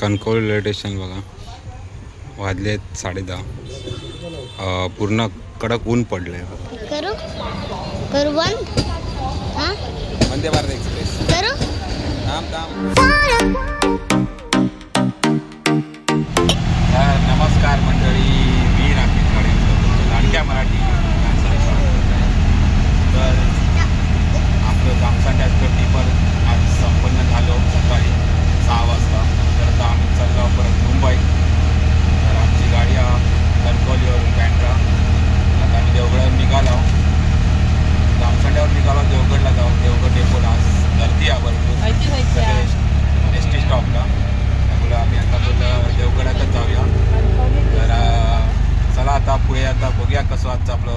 Kankavli railway station बघा. वाजले आहेत साडेदहा अं, पूर्ण कडक ऊन पडलं करू? करू बंद? हा? वंदे भारत एक्सप्रेस. करू? थांब थांब नमस्कार मंडळी मी राकेश गाडे लाडक्या मराठी माणसाला स्वागत करत आहे. तर आपलं जामसांड्याचं टिपर आज संपन्न झालं सकाळी सहा वाजता तर आता आम्ही चाललो परत मुंबई तर आमची गाडी आ- कणकवलीवरून बँड्रा आता आम्ही देवगडवर निघालो जामसांड्यावर निघालो देवगडला जाऊ देवगड डेपोला आज गर्दी आहे भरपूर एस टी स्टॉपला त्यामुळे आम्ही आता बोललं देवगडातच जाऊया तर अं, चला आता बघूया कसं आजचं आपलं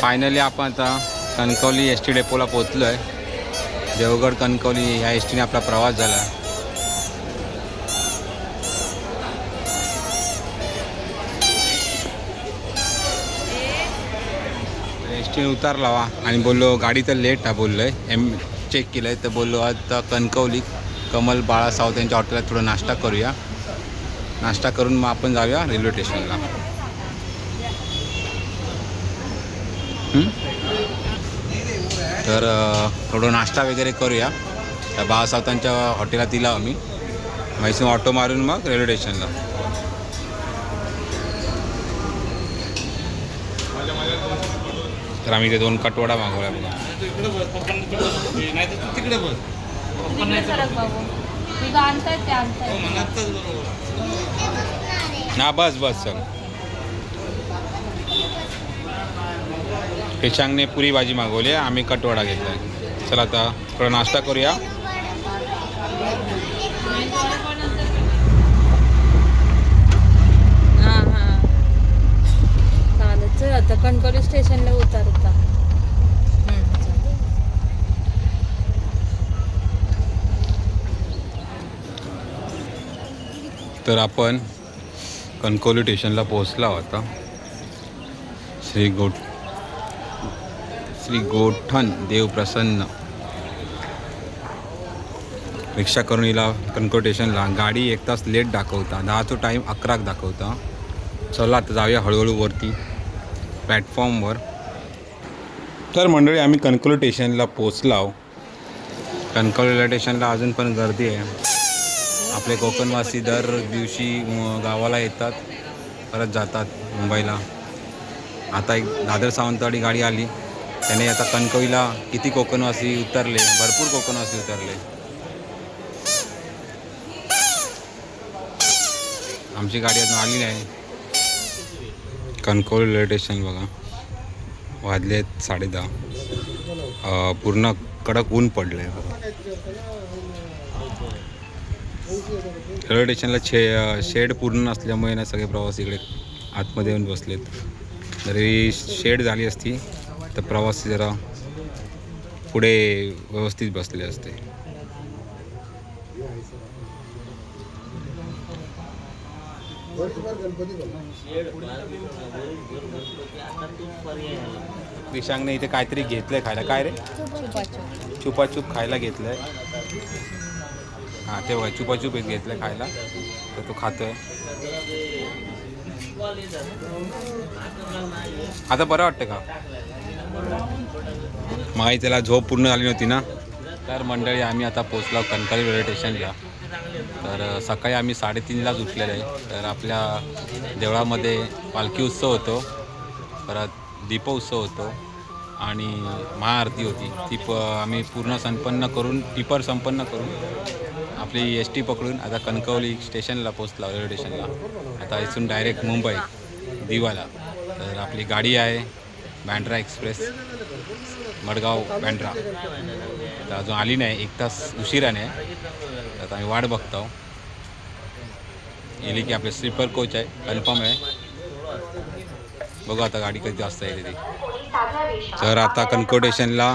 फायनली आपण आता कणकवली एस टी डेपोला पोचलो आहे देवगड कणकवली ह्या एस टीने आपला प्रवास झाला. एस टीने उतारला वा. आणि बोललो गाडी तर लेट आहे बोललो आहे एम चेक केलं आहे तर बोललो आता कणकवली कमल बाळा सावत यांच्या हॉटेलात थोडं नाश्ता करूया. नाश्ता करून मग आपण जाऊया रेल्वे स्टेशनला तर थोडं नाश्ता वगैरे करूया. त्या बाळासावतांच्या हॉटेलात दिला आम्ही. म्हैसून ऑटो मारून मग रेल्वे स्टेशनला. तर आम्ही ते दोन कटवडा आणतायत ना बस बस चल. पेशांगने पुरी भाजी मागवली आहे. आम्ही कटवडा घेतला आहे चला आता थोडा नाश्ता करूया. हां हां. आता कणकवली स्टेशनला उतरता तर आपण कणकवली स्टेशनला पोहोचला होता श्री गोट श्री गोठण देव प्रसन्न. रिक्षा करून येला कन्कोटेशनला गाडी एक तास लेट दाखवता. दहाचा टाईम अकराक दाखवता. चला आता जाऊया हळूहळू वरती. प्लॅटफॉर्मवर तर मंडळी आम्ही कणकवली स्टेशनला पोचलो कणकवली स्टेशनला अजून पण गर्दी आहे. आपले कोकणवासी दर दिवशी गावाला येतात. परत जातात मुंबईला. आता एक दादर सावंतवाडी गाडी आली. त्याने आता कणकवीला किती कोकणवासी उतरले भरपूर कोकणवासी उतरले. आमची गाडी अजून आली नाही. कणकवली रेल्वे स्टेशन बघा. वाजले आहेत साडेदहा पूर्ण कडक ऊन पडलं आहे रेल्वे स्टेशनला छे शेड पूर्ण नसल्यामुळे ना सगळे प्रवासी इकडे आतमध्ये येऊन बसलेत. जरी शेड झाली असती. तर प्रवासी जरा पुढे व्यवस्थित बसले असते. विशांगने इथे काहीतरी घेतलंय खायला. काय रे? चुपाचूप खायला घेतलंय. हां ते बघा चुपाचूप एक घेतलंय खायला. तर तो खातोय. आता बरं वाटतं का? माही त्याला झोप पूर्ण झाली नव्हती ना? तर मंडळी आम्ही आता पोचलो कणकली रेल्वे स्टेशनला. तर सकाळी आम्ही साडेतीनलाच उठलेलो आहे. तर आपल्या देवळामध्ये पालखी उत्सव होतो. परत दीपोत्सव होतो. आणि महाआरती होती. ती प आम्ही पूर्ण संपन्न करून टिपर संपन्न करून आपली एस टी पकडून आता कणकवली स्टेशनला पोचला रेल्वे स्टेशनला. आता इथून डायरेक्ट मुंबई दिवाला. तर आपली गाडी आहे. बँड्रा एक्सप्रेस मडगाव बँड्रा तर अजून आली नाही एक तास उशिराने आहे. तर आता आम्ही वाट बघतो. गेली की आपले स्लीपर कोच आहे कन्फर्म आहे. बघू आता गाडी कधी जास्त येते ती. तर आता कन्कोटेशनला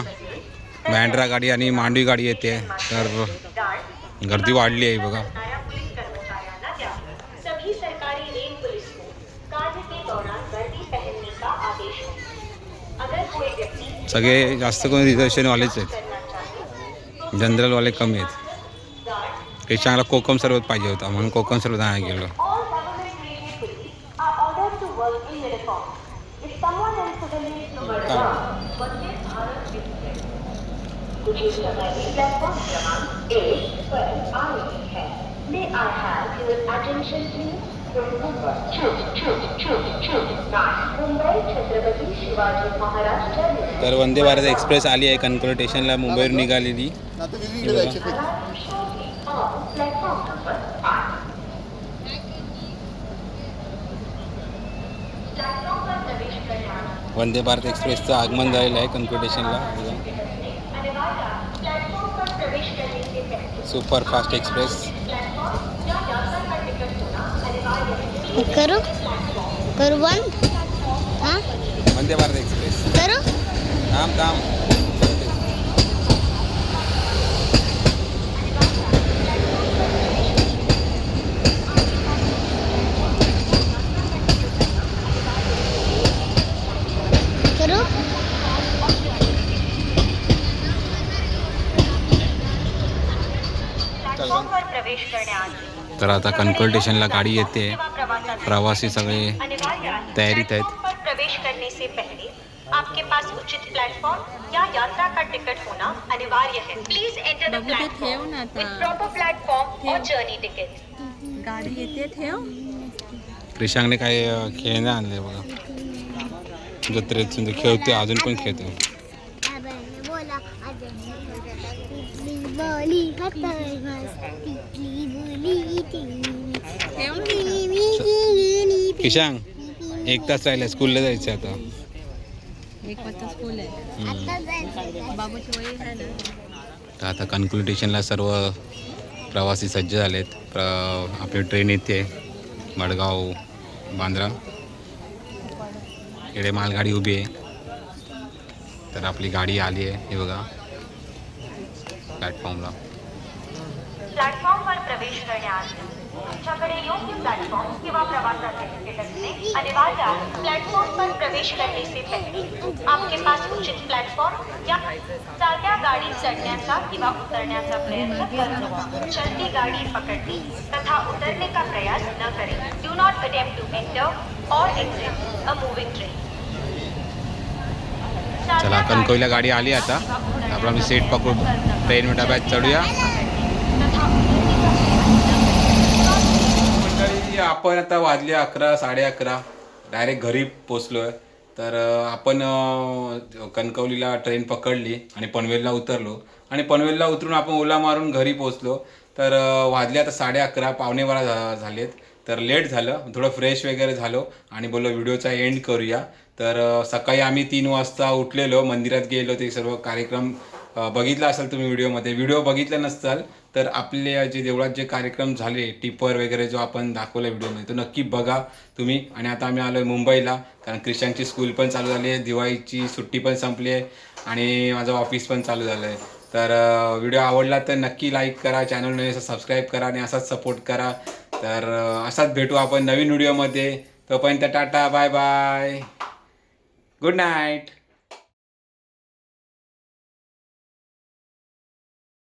बँड्रा गाडी आणि मांडवी गाडी येते. तर गर्दी वाढली आहे बघा. सगळे जास्त करून रिझर्वेशनवालेच आहेत जनरलवाले कमी आहेत ते चांगला कोकम सरबत पाहिजे होता म्हणून कोकम सरबत आणा गेलो May I have your attention please? तर वंदे भारत एक्सप्रेस आली आहे कणकोली स्टेशनला मुंबईवरून निघालेली वंदे भारत एक्सप्रेसचं आगमन झालेलं आहे कणकोली स्टेशनला. बघा. अनिवार्य प्लेटफॉर्म पर प्रवेश करने से पहले सुपर फास्ट एक्सप्रेस प्लेटफॉर्म या यात्रा का टिकट होना अनिवार्य है करू? करू बंद हा? वंदे भारत एक्सप्रेस. करू? थांब थांब. करू? तर आता कणकोली स्टेशनला गाडी येते. प्रवासी सगळे तयारीत आहेत. प्रवेश करने से पहले आपके पास उचित प्लेटफॉर्म या यात्रा का टिकट होना अनिवार्य है please enter the platform with proper platform और जर्नी टिकट गाडी येते ठेव. क्रिशांगने काय खेळणे आणले बघा. जत्रेत खेळते अजून पण खेळते. किशांग एक तास राहिला स्कूलला जायचं आता. एक वाजता स्कूल आहे. बाबूची वय तर आता कणकुली स्टेशनला सर्व प्रवासी सज्ज झालेत. प्र आपली ट्रेन येते मडगाव बांद्रा. इकडे मालगाडी उभी आहे. तर आपली गाडी आली आहे हे बघा. प्लॅटफॉर्मला प्लॅटफॉर्म पर प्रवेश करण्याआधी तुमच्याकडे योग्य प्लॅटफॉर्म किंवा प्रवासाचे तिकीट असणे अनिवार्य आहे. प्लॅटफॉर्म पर प्रवेश करने से पहले आपके पास उचित प्लॅटफॉर्म या चालत्या गाडी चढण्याचा किंवा उतरण्याचा प्रयत्न करू. चलती गाड़ी पकड़ने तथा उतरने का प्रयास न करें do not attempt to enter और एग्जिट अ मूविंग ट्रेन चला कणकोईला गाडी आली आता. आपण आम्ही सीट पकडू ट्रेन डब्यात चढूया मंडळी आपण आता वाजले अकरा साडे अकरा. डायरेक्ट घरी पोचलो आहे तर आपण कणकवलीला ट्रेन पकडली आणि पनवेलला उतरलो. आणि पनवेलला उतरून आपण ओला मारून घरी पोचलो. तर वाजले आता साडे अकरा पावणे बारा झा झालेत. तर लेट झालं. थोडं फ्रेश वगैरे झालो आणि बोललो व्हिडिओचा एंड करूया. तर सकाळी आम्ही तीन वाजता उठलेलो. मंदिरात गेलो. ते सर्व कार्यक्रम बघितला असाल तुम्ही व्हिडिओमध्ये. व्हिडिओ बघितला नसाल तर आपले जे देवळात जे कार्यक्रम झाले टिपर वगैरे जो आपण दाखवला व्हिडिओमध्ये तो नक्की बघा तुम्ही. आणि आता आम्ही आलो आहे मुंबईला कारण क्रिश्चनची स्कूल पण चालू झाली आहे दिवाळीची सुट्टी पण संपली आहे आणि माझं ऑफिस पण चालू झालं आहे तर व्हिडिओ आवडला तर नक्की लाईक करा चॅनल नवीन असं सबस्क्राईब करा आणि असाच सपोर्ट करा. तर असाच भेटू आपण नवीन व्हिडिओमध्ये तोपर्यंत tata bye bye good night